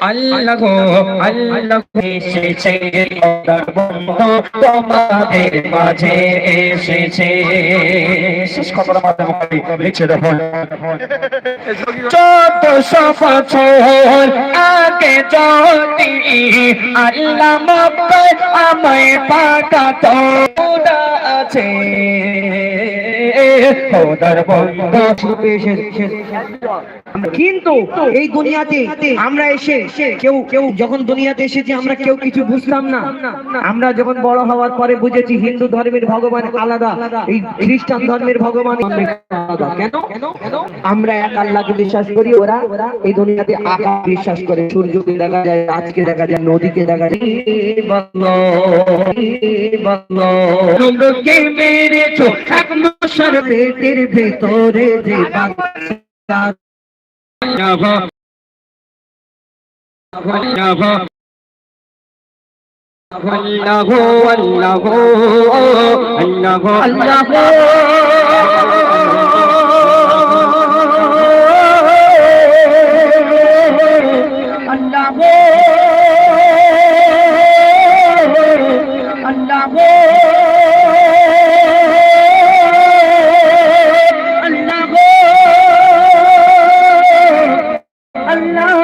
আল্লাহ আল্লাহ এসেছে খোদার বন্ধু। তোমাদের মাঝে এসেছে। শেষ খবর মাঝে লিখে দেখো চোদ্দশো বছর আগে আল্লাহ আমায় পাঠাতো খোদা আছে। কিন্তু এই দুনিয়াতে আমরা এসে কেউ কেউ যখন দুনিয়াতে এসেছি, আমরা কেউ কিছু বুঝতাম না। আমরা যখন বড় হওয়ার পরে বুঝেছি হিন্দু ধর্মের ভগবান আলাদা, এই খ্রিস্টান ধর্মের ভগবান কেন? আমরা এক আল্লাহকে বিশ্বাস করি, ওরা এই দুনিয়াতে আকাশ বিশ্বাস করে, সূর্যকে দেখা যায় রাতকে দেখা যায়, নদীকে দেখা যায়। বলো তোমকে মেরেছো এক মশার পেটের ভেতরে যে আল্লাহ আল্লাহ আল্লাহ আল্লাহ আল্লাহ